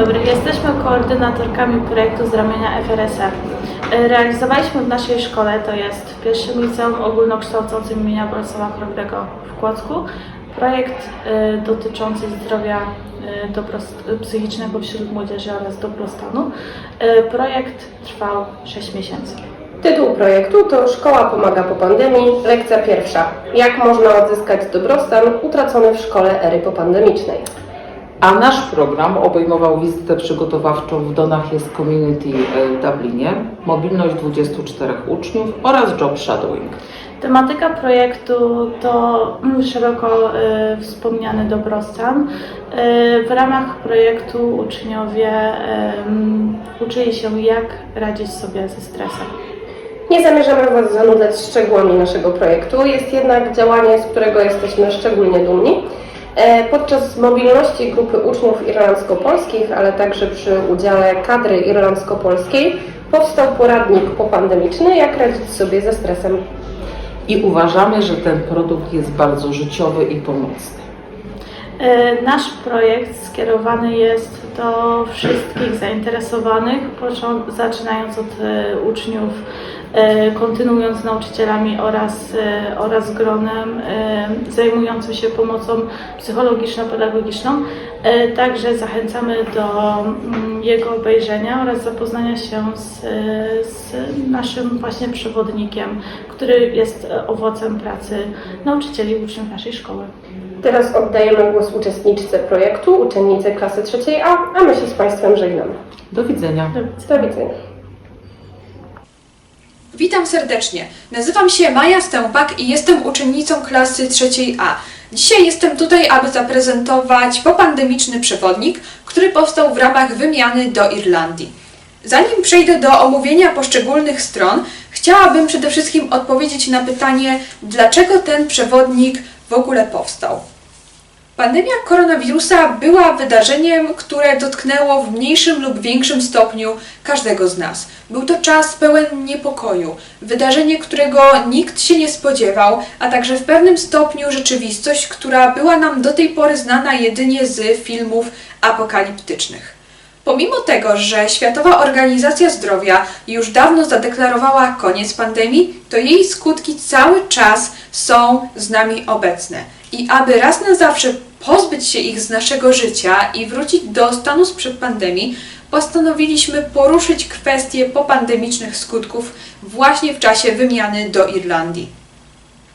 dobry, jesteśmy koordynatorkami projektu z ramienia FRSR. E, Realizowaliśmy w naszej szkole, to jest w pierwszym liceum ogólnokształcącym imienia Bolesława Chrobrego w Kłodzku, projekt e, dotyczący zdrowia e, psychicznego wśród młodzieży oraz dobrostanu. Projekt trwał 6 miesięcy. Tytuł projektu to Szkoła pomaga po pandemii, lekcja pierwsza. Jak można odzyskać dobrostan utracony w szkole ery popandemicznej. A nasz program obejmował wizytę przygotowawczą w Donach jest Community e, w Dublinie, mobilność 24 uczniów oraz job shadowing. Tematyka projektu to mm, szeroko e, wspomniany dobrostan. E, w ramach projektu uczniowie em, uczyli się, jak radzić sobie ze stresem. Nie zamierzamy Was zanudzać szczegółami naszego projektu, jest jednak działanie, z którego jesteśmy szczególnie dumni. E, Podczas mobilności grupy uczniów irlandzko-polskich, ale także przy udziale kadry irlandzko-polskiej powstał poradnik popandemiczny, jak radzić sobie ze stresem. I uważamy, że ten produkt jest bardzo życiowy i pomocny. E, Nasz projekt skierowany jest do wszystkich zainteresowanych, zaczynając od e, uczniów, kontynuując z nauczycielami oraz, e, oraz gronem e, zajmującym się pomocą psychologiczno-pedagogiczną. E, Także zachęcamy do mm, jego obejrzenia oraz zapoznania się z, e, z naszym właśnie przewodnikiem, który jest e, owocem pracy nauczycieli i uczniów naszej szkoły. Teraz oddajemy głos uczestniczce projektu, uczennicy klasy trzeciej A, a my się z Państwem żegnamy. Do widzenia. Do widzenia. Witam serdecznie. Nazywam się Maja Stępak i jestem uczennicą klasy trzeciej A. Dzisiaj jestem tutaj, aby zaprezentować popandemiczny przewodnik, który powstał w ramach wymiany do Irlandii. Zanim przejdę do omówienia poszczególnych stron, chciałabym przede wszystkim odpowiedzieć na pytanie, dlaczego ten przewodnik w ogóle powstał. Pandemia koronawirusa była wydarzeniem, które dotknęło w mniejszym lub większym stopniu każdego z nas. Był to czas pełen niepokoju, wydarzenie, którego nikt się nie spodziewał, a także w pewnym stopniu rzeczywistość, która była nam do tej pory znana jedynie z filmów apokaliptycznych. Pomimo tego, że Światowa Organizacja Zdrowia już dawno zadeklarowała koniec pandemii, to jej skutki cały czas są z nami obecne. I aby raz na zawsze pozbyć się ich z naszego życia i wrócić do stanu sprzed pandemii, postanowiliśmy poruszyć kwestie popandemicznych skutków właśnie w czasie wymiany do Irlandii.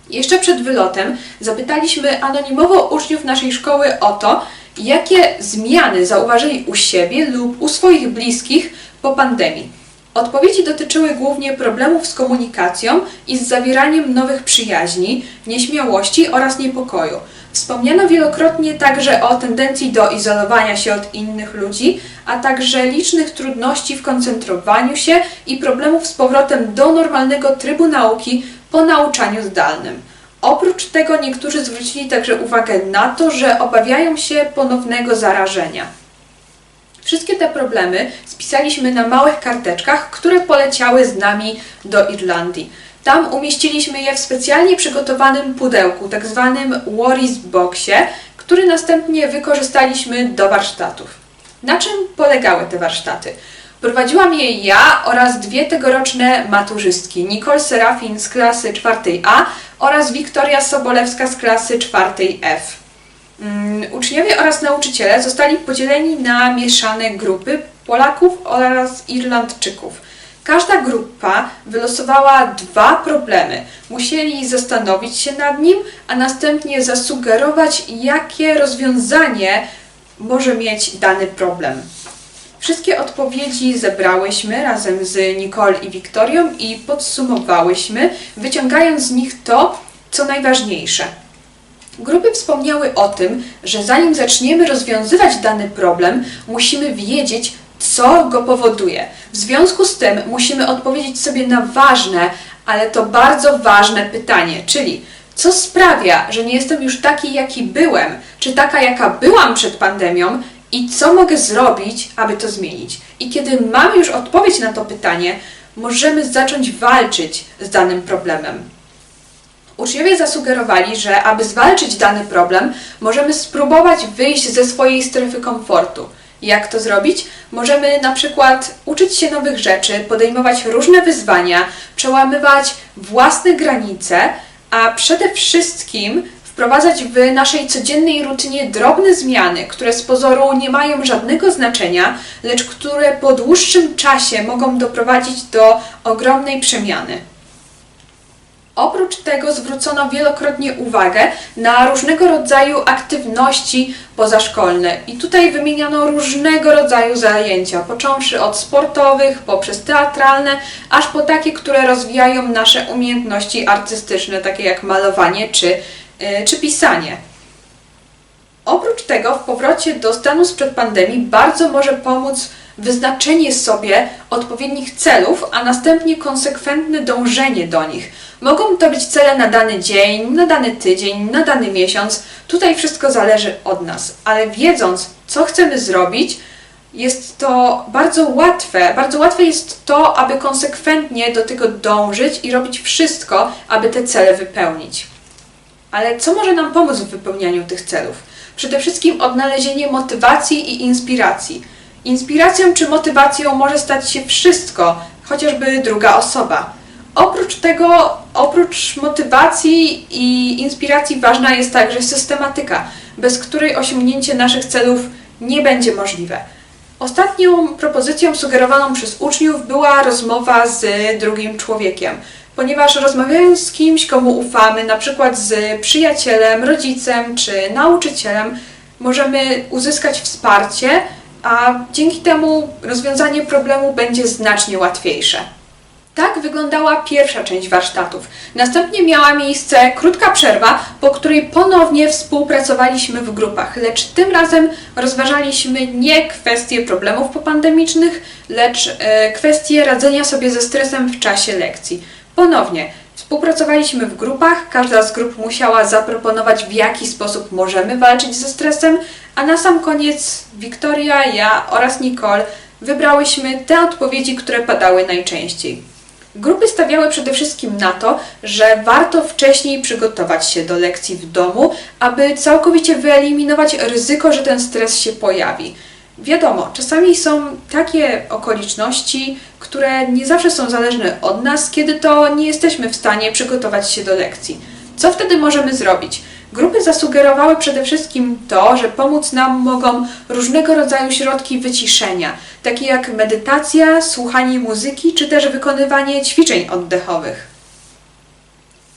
Jeszcze przed wylotem zapytaliśmy anonimowo uczniów naszej szkoły o to, jakie zmiany zauważyli u siebie lub u swoich bliskich po pandemii. Odpowiedzi dotyczyły głównie problemów z komunikacją i z zawieraniem nowych przyjaźni, nieśmiałości oraz niepokoju. Wspomniano wielokrotnie także o tendencji do izolowania się od innych ludzi, a także licznych trudności w koncentrowaniu się i problemów z powrotem do normalnego trybu nauki po nauczaniu zdalnym. Oprócz tego niektórzy zwrócili także uwagę na to, że obawiają się ponownego zarażenia. Wszystkie te problemy spisaliśmy na małych karteczkach, które poleciały z nami do Irlandii. Tam umieściliśmy je w specjalnie przygotowanym pudełku, tak zwanym Worries Boxie, który następnie wykorzystaliśmy do warsztatów. Na czym polegały te warsztaty? Prowadziłam je ja oraz dwie tegoroczne maturzystki, Nicole Serafin z klasy 4A oraz Wiktoria Sobolewska z klasy 4F. Mm, Uczniowie oraz nauczyciele zostali podzieleni na mieszane grupy Polaków oraz Irlandczyków. Każda grupa wylosowała dwa problemy. Musieli zastanowić się nad nim, a następnie zasugerować, jakie rozwiązanie może mieć dany problem. Wszystkie odpowiedzi zebrałyśmy razem z Nicole i Wiktorią i podsumowałyśmy, wyciągając z nich to, co najważniejsze. Grupy wspomniały o tym, że zanim zaczniemy rozwiązywać dany problem, musimy wiedzieć, co go powoduje. W związku z tym musimy odpowiedzieć sobie na ważne, ale to bardzo ważne pytanie, czyli co sprawia, że nie jestem już taki, jaki byłem, czy taka, jaka byłam przed pandemią i co mogę zrobić, aby to zmienić. I kiedy mamy już odpowiedź na to pytanie, możemy zacząć walczyć z danym problemem. Uczniowie zasugerowali, że aby zwalczyć dany problem, możemy spróbować wyjść ze swojej strefy komfortu. Jak to zrobić? Możemy na przykład uczyć się nowych rzeczy, podejmować różne wyzwania, przełamywać własne granice, a przede wszystkim wprowadzać w naszej codziennej rutynie drobne zmiany, które z pozoru nie mają żadnego znaczenia, lecz które po dłuższym czasie mogą doprowadzić do ogromnej przemiany. Oprócz tego zwrócono wielokrotnie uwagę na różnego rodzaju aktywności pozaszkolne i tutaj wymieniano różnego rodzaju zajęcia, począwszy od sportowych, poprzez teatralne, aż po takie, które rozwijają nasze umiejętności artystyczne, takie jak malowanie czy, yy, czy pisanie. Oprócz tego w powrocie do stanu sprzed pandemii bardzo może pomóc wyznaczenie sobie odpowiednich celów, a następnie konsekwentne dążenie do nich. Mogą to być cele na dany dzień, na dany tydzień, na dany miesiąc. Tutaj wszystko zależy od nas, ale wiedząc, co chcemy zrobić, jest to bardzo łatwe. Bardzo łatwe jest to, aby konsekwentnie do tego dążyć i robić wszystko, aby te cele wypełnić. Ale co może nam pomóc w wypełnianiu tych celów? Przede wszystkim odnalezienie motywacji i inspiracji. Inspiracją czy motywacją może stać się wszystko, chociażby druga osoba. Oprócz tego, oprócz motywacji i inspiracji ważna jest także systematyka, bez której osiągnięcie naszych celów nie będzie możliwe. Ostatnią propozycją sugerowaną przez uczniów była rozmowa z drugim człowiekiem, ponieważ rozmawiając z kimś, komu ufamy, na przykład z przyjacielem, rodzicem czy nauczycielem, możemy uzyskać wsparcie, a dzięki temu rozwiązanie problemu będzie znacznie łatwiejsze. Tak wyglądała pierwsza część warsztatów. Następnie miała miejsce krótka przerwa, po której ponownie współpracowaliśmy w grupach, lecz tym razem rozważaliśmy nie kwestie problemów popandemicznych, lecz e, kwestie radzenia sobie ze stresem w czasie lekcji. Ponownie współpracowaliśmy w grupach, każda z grup musiała zaproponować, w jaki sposób możemy walczyć ze stresem, a na sam koniec Wiktoria, ja oraz Nicole wybrałyśmy te odpowiedzi, które padały najczęściej. Grupy stawiały przede wszystkim na to, że warto wcześniej przygotować się do lekcji w domu, aby całkowicie wyeliminować ryzyko, że ten stres się pojawi. Wiadomo, czasami są takie okoliczności, które nie zawsze są zależne od nas, kiedy to nie jesteśmy w stanie przygotować się do lekcji. Co wtedy możemy zrobić? Grupy zasugerowały przede wszystkim to, że pomóc nam mogą różnego rodzaju środki wyciszenia, takie jak medytacja, słuchanie muzyki czy też wykonywanie ćwiczeń oddechowych.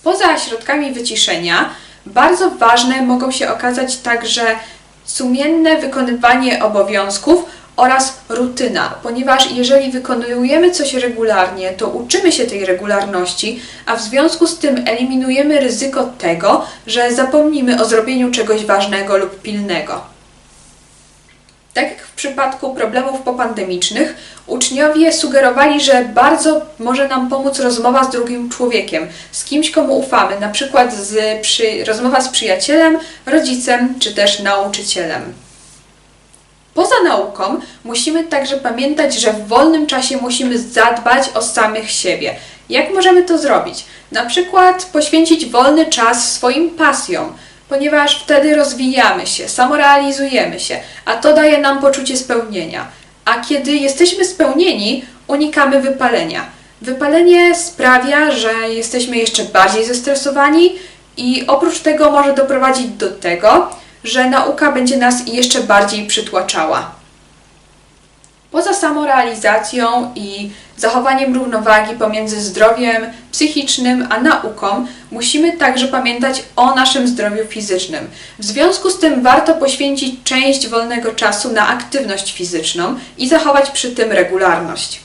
Poza środkami wyciszenia, bardzo ważne mogą się okazać także sumienne wykonywanie obowiązków oraz rutyna, ponieważ jeżeli wykonujemy coś regularnie, to uczymy się tej regularności, a w związku z tym eliminujemy ryzyko tego, że zapomnimy o zrobieniu czegoś ważnego lub pilnego. Tak jak w przypadku problemów popandemicznych, uczniowie sugerowali, że bardzo może nam pomóc rozmowa z drugim człowiekiem, z kimś, komu ufamy, na przykład z, przy, rozmowa z przyjacielem, rodzicem czy też nauczycielem. Poza nauką musimy także pamiętać, że w wolnym czasie musimy zadbać o samych siebie. Jak możemy to zrobić? Na przykład poświęcić wolny czas swoim pasjom, ponieważ wtedy rozwijamy się, samorealizujemy się, a to daje nam poczucie spełnienia. A kiedy jesteśmy spełnieni, unikamy wypalenia. Wypalenie sprawia, że jesteśmy jeszcze bardziej zestresowani i oprócz tego może doprowadzić do tego, że nauka będzie nas jeszcze bardziej przytłaczała. Poza samorealizacją i zachowaniem równowagi pomiędzy zdrowiem psychicznym a nauką, musimy także pamiętać o naszym zdrowiu fizycznym. W związku z tym warto poświęcić część wolnego czasu na aktywność fizyczną i zachować przy tym regularność.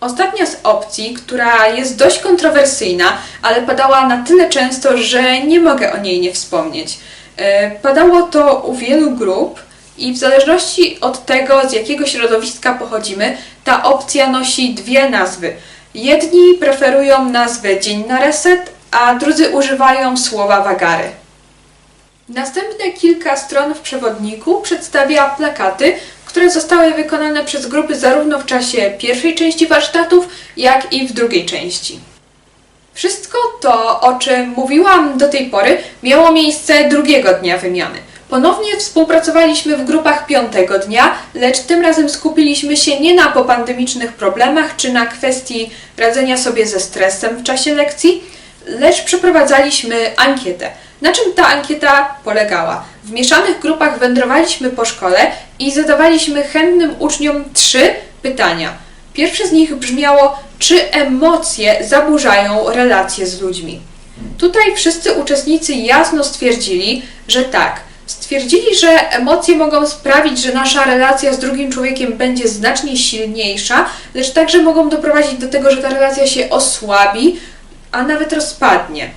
Ostatnia z opcji, która jest dość kontrowersyjna, ale padała na tyle często, że nie mogę o niej nie wspomnieć. E, Padało to u wielu grup i w zależności od tego, z jakiego środowiska pochodzimy, ta opcja nosi dwie nazwy. Jedni preferują nazwę Dzień na Reset, a drudzy używają słowa wagary. Następne kilka stron w przewodniku przedstawia plakaty, które zostały wykonane przez grupy zarówno w czasie pierwszej części warsztatów, jak i w drugiej części. Wszystko to, o czym mówiłam do tej pory, miało miejsce drugiego dnia wymiany. Ponownie współpracowaliśmy w grupach piątego dnia, lecz tym razem skupiliśmy się nie na popandemicznych problemach czy na kwestii radzenia sobie ze stresem w czasie lekcji, lecz przeprowadzaliśmy ankietę. Na czym ta ankieta polegała? W mieszanych grupach wędrowaliśmy po szkole i zadawaliśmy chętnym uczniom trzy pytania. Pierwsze z nich brzmiało, czy emocje zaburzają relacje z ludźmi. Tutaj wszyscy uczestnicy jasno stwierdzili, że tak. Stwierdzili, że emocje mogą sprawić, że nasza relacja z drugim człowiekiem będzie znacznie silniejsza, lecz także mogą doprowadzić do tego, że ta relacja się osłabi, a nawet rozpadnie.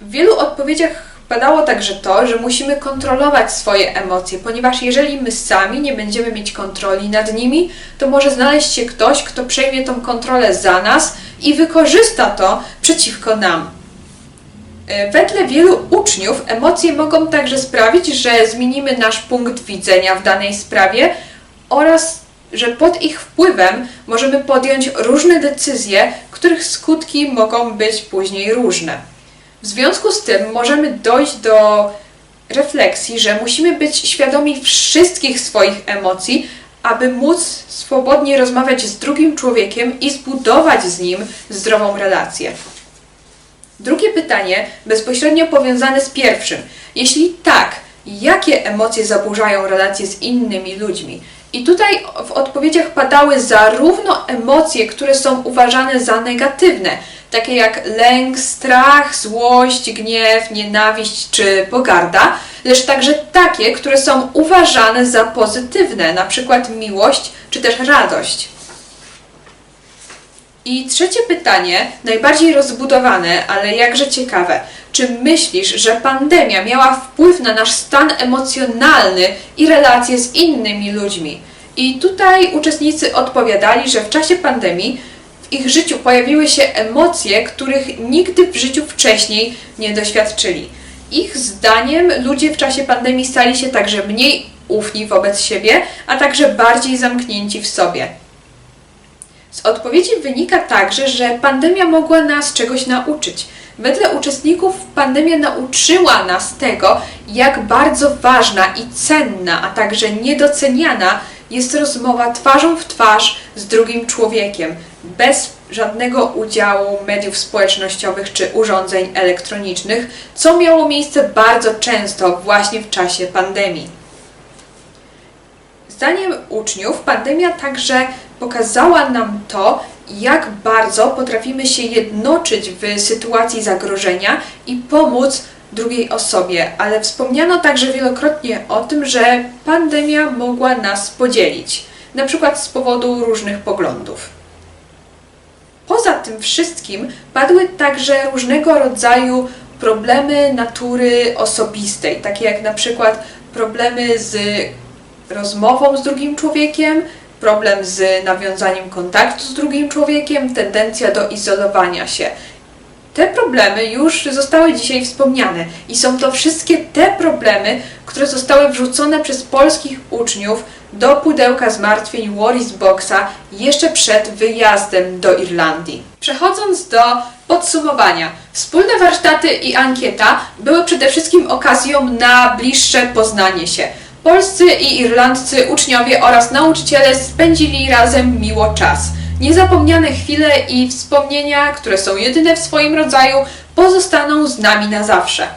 W wielu odpowiedziach padało także to, że musimy kontrolować swoje emocje, ponieważ jeżeli my sami nie będziemy mieć kontroli nad nimi, to może znaleźć się ktoś, kto przejmie tą kontrolę za nas i wykorzysta to przeciwko nam. E, Wedle wielu uczniów emocje mogą także sprawić, że zmienimy nasz punkt widzenia w danej sprawie oraz że pod ich wpływem możemy podjąć różne decyzje, których skutki mogą być później różne. W związku z tym możemy dojść do refleksji, że musimy być świadomi wszystkich swoich emocji, aby móc swobodnie rozmawiać z drugim człowiekiem i zbudować z nim zdrową relację. Drugie pytanie, bezpośrednio powiązane z pierwszym. Jeśli tak, jakie emocje zaburzają relacje z innymi ludźmi? I tutaj w odpowiedziach padały zarówno emocje, które są uważane za negatywne, takie jak lęk, strach, złość, gniew, nienawiść czy pogarda, lecz także takie, które są uważane za pozytywne, na przykład miłość czy też radość. I trzecie pytanie, najbardziej rozbudowane, ale jakże ciekawe. Czy myślisz, że pandemia miała wpływ na nasz stan emocjonalny i relacje z innymi ludźmi? I tutaj uczestnicy odpowiadali, że w czasie pandemii w ich życiu pojawiły się emocje, których nigdy w życiu wcześniej nie doświadczyli. Ich zdaniem ludzie w czasie pandemii stali się także mniej ufni wobec siebie, a także bardziej zamknięci w sobie. Z odpowiedzi wynika także, że pandemia mogła nas czegoś nauczyć. Wedle uczestników pandemia nauczyła nas tego, jak bardzo ważna i cenna, a także niedoceniana jest rozmowa twarzą w twarz z drugim człowiekiem, bez żadnego udziału mediów społecznościowych czy urządzeń elektronicznych, co miało miejsce bardzo często właśnie w czasie pandemii. Zdaniem uczniów, pandemia także pokazała nam to, jak bardzo potrafimy się jednoczyć w sytuacji zagrożenia i pomóc drugiej osobie, ale wspomniano także wielokrotnie o tym, że pandemia mogła nas podzielić, na przykład z powodu różnych poglądów. Poza tym wszystkim padły także różnego rodzaju problemy natury osobistej, takie jak na przykład problemy z rozmową z drugim człowiekiem, problem z nawiązaniem kontaktu z drugim człowiekiem, tendencja do izolowania się. Te problemy już zostały dzisiaj wspomniane i są to wszystkie te problemy, które zostały wrzucone przez polskich uczniów do pudełka zmartwień Worries Boxa jeszcze przed wyjazdem do Irlandii. Przechodząc do podsumowania. Wspólne warsztaty i ankieta były przede wszystkim okazją na bliższe poznanie się. Polscy i irlandzcy uczniowie oraz nauczyciele spędzili razem miło czas. Niezapomniane chwile i wspomnienia, które są jedyne w swoim rodzaju, pozostaną z nami na zawsze.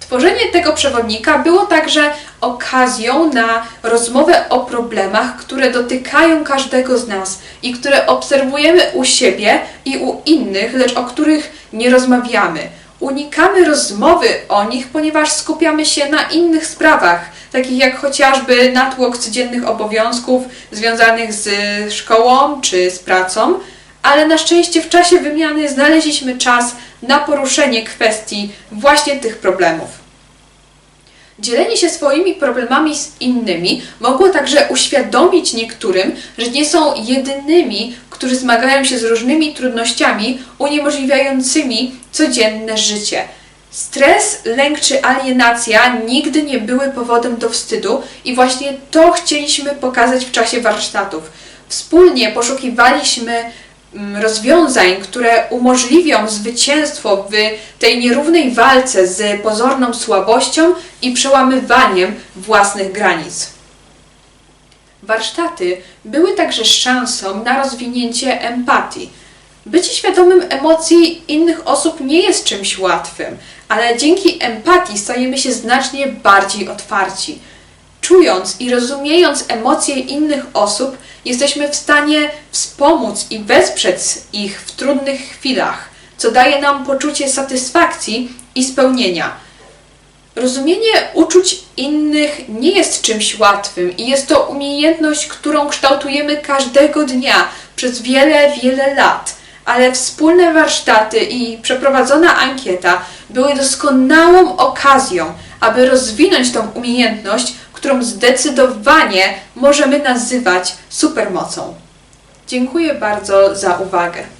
Tworzenie tego przewodnika było także okazją na rozmowę o problemach, które dotykają każdego z nas i które obserwujemy u siebie i u innych, lecz o których nie rozmawiamy. Unikamy rozmowy o nich, ponieważ skupiamy się na innych sprawach, takich jak chociażby natłok codziennych obowiązków związanych z szkołą czy z pracą, ale na szczęście w czasie wymiany znaleźliśmy czas na poruszenie kwestii właśnie tych problemów. Dzielenie się swoimi problemami z innymi mogło także uświadomić niektórym, że nie są jedynymi, którzy zmagają się z różnymi trudnościami uniemożliwiającymi codzienne życie. Stres, lęk czy alienacja nigdy nie były powodem do wstydu i właśnie to chcieliśmy pokazać w czasie warsztatów. Wspólnie poszukiwaliśmy rozwiązań, które umożliwią zwycięstwo w tej nierównej walce z pozorną słabością i przełamywaniem własnych granic. Warsztaty były także szansą na rozwinięcie empatii. Bycie świadomym emocji innych osób nie jest czymś łatwym, ale dzięki empatii stajemy się znacznie bardziej otwarci. Czując i rozumiejąc emocje innych osób, jesteśmy w stanie wspomóc i wesprzeć ich w trudnych chwilach, co daje nam poczucie satysfakcji i spełnienia. Rozumienie uczuć innych nie jest czymś łatwym i jest to umiejętność, którą kształtujemy każdego dnia przez wiele, wiele lat. Ale wspólne warsztaty i przeprowadzona ankieta były doskonałą okazją, aby rozwinąć tą umiejętność, którą zdecydowanie możemy nazywać supermocą. Dziękuję bardzo za uwagę.